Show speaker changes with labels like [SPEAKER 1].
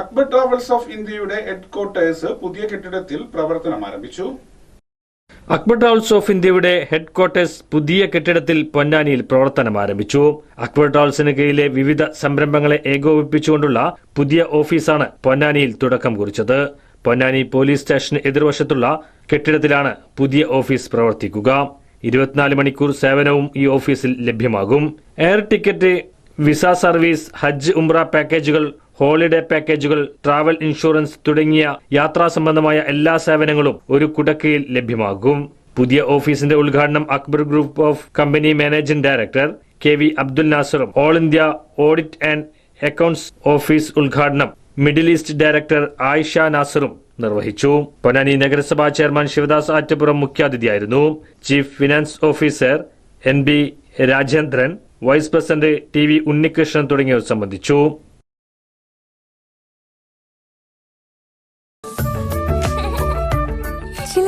[SPEAKER 1] Akbar travels of ഇന്ത്യയുടെ headquarters പുതിയ കെട്ടിടത്തിൽ പ്രവർത്തനം ആരംഭിച്ചു.
[SPEAKER 2] അക്ബർ ട്രാവൽസ് ഓഫ് ഇന്ത്യയുടെ ഹെഡ്ക്വാർട്ടേഴ്സ് പുതിയ കെട്ടിടത്തിൽ പൊന്നാനിയിൽ പ്രവർത്തനം ആരംഭിച്ചു. അക്ബർ ട്രാവൽസിന് കീഴിലെ വിവിധ സംരംഭങ്ങളെ ഏകോപിപ്പിച്ചുകൊണ്ടുള്ള പുതിയ ഓഫീസാണ് പൊന്നാനിയിൽ തുടക്കം കുറിച്ചത്. പൊന്നാനി പോലീസ് സ്റ്റേഷന് എതിർവശത്തുള്ള കെട്ടിടത്തിലാണ് പുതിയ ഓഫീസ് പ്രവർത്തിക്കുക. ഇരുപത്തിനാല് മണിക്കൂർ സേവനവും ഈ ഓഫീസിൽ ലഭ്യമാകും. എയർ ടിക്കറ്റ് വിസ സർവീസ് ഹജ്ജ് ഉംറ പാക്കേജുകൾ ഹോളിഡേ പാക്കേജുകൾ ട്രാവൽ ഇൻഷുറൻസ് തുടങ്ങിയ യാത്രാ സംബന്ധമായ എല്ലാ സേവനങ്ങളും ഒരു കുടക്കീഴിൽ ലഭ്യമാകും. പുതിയ ഓഫീസിന്റെ ഉദ്ഘാടനം Akbar group of company managing director K V Abdul നാസറും. All India audit and accounts office ഉദ്ഘാടനം മിഡിൽ ഈസ്റ്റ് ഡയറക്ടർ ആയിഷ നാസറും നിർവഹിച്ചു. പൊന്നാനി നഗരസഭാ chairman Sivadas Attappuram മുഖ്യാതിഥിയായിരുന്നു. Chief finance officer N B Rajendran vice president T V Unnikrishnan തുടങ്ങിയവർ സംബന്ധിച്ചു.